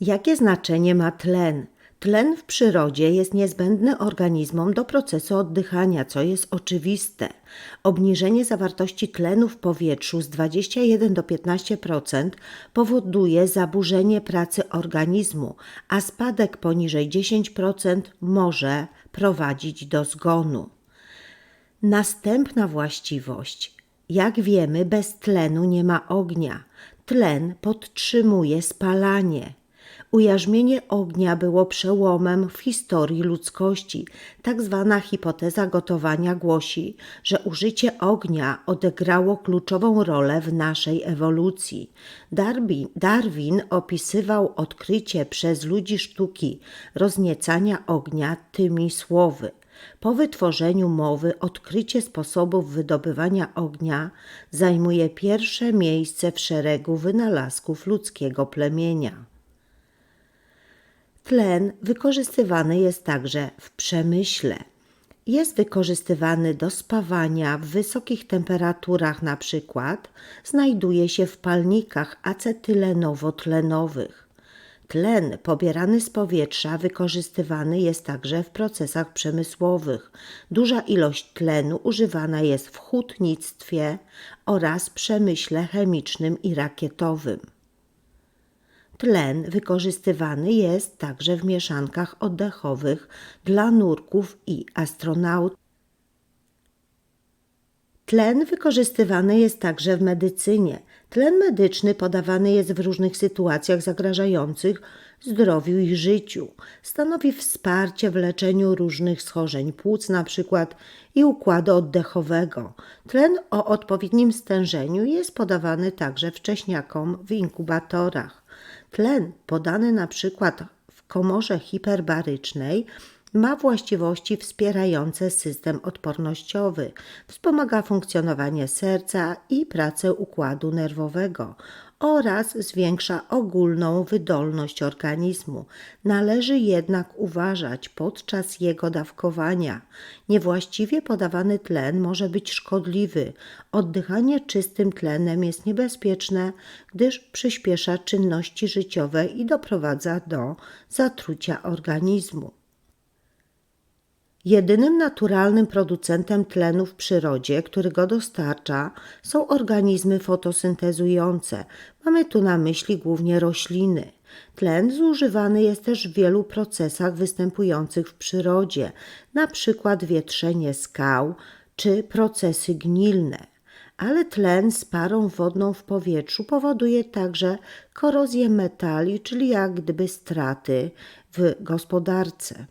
Jakie znaczenie ma tlen? Tlen w przyrodzie jest niezbędny organizmom do procesu oddychania, co jest oczywiste. Obniżenie zawartości tlenu w powietrzu z 21 do 15% powoduje zaburzenie pracy organizmu, a spadek poniżej 10% może prowadzić do zgonu. Następna właściwość. Jak wiemy, bez tlenu nie ma ognia. Tlen podtrzymuje spalanie. Ujarzmienie ognia było przełomem w historii ludzkości. Tak zwana hipoteza gotowania głosi, że użycie ognia odegrało kluczową rolę w naszej ewolucji. Darwin, Darwin opisywał odkrycie przez ludzi sztuki rozniecania ognia tymi słowy. Po wytworzeniu mowy odkrycie sposobów wydobywania ognia zajmuje pierwsze miejsce w szeregu wynalazków ludzkiego plemienia. Tlen wykorzystywany jest także w przemyśle. Jest wykorzystywany do spawania w wysokich temperaturach, na przykład znajduje się w palnikach acetylenowo-tlenowych. Tlen pobierany z powietrza wykorzystywany jest także w procesach przemysłowych. Duża ilość tlenu używana jest w hutnictwie oraz przemyśle chemicznym i rakietowym. Tlen wykorzystywany jest także w mieszankach oddechowych dla nurków i astronautów. Tlen wykorzystywany jest także w medycynie. Tlen medyczny podawany jest w różnych sytuacjach zagrażających zdrowiu i życiu. Stanowi wsparcie w leczeniu różnych schorzeń płuc, np. i układu oddechowego. Tlen o odpowiednim stężeniu jest podawany także wcześniakom w inkubatorach. Tlen podany na przykład w komorze hiperbarycznej ma właściwości wspierające system odpornościowy, wspomaga funkcjonowanie serca i pracę układu nerwowego oraz zwiększa ogólną wydolność organizmu. Należy jednak uważać podczas jego dawkowania. Niewłaściwie podawany tlen może być szkodliwy. Oddychanie czystym tlenem jest niebezpieczne, gdyż przyspiesza czynności życiowe i doprowadza do zatrucia organizmu. Jedynym naturalnym producentem tlenu w przyrodzie, który go dostarcza, są organizmy fotosyntezujące. Mamy tu na myśli głównie rośliny. Tlen zużywany jest też w wielu procesach występujących w przyrodzie, przykład wietrzenie skał czy procesy gnilne. Ale tlen z parą wodną w powietrzu powoduje także korozję metali, czyli jak gdyby straty w gospodarce.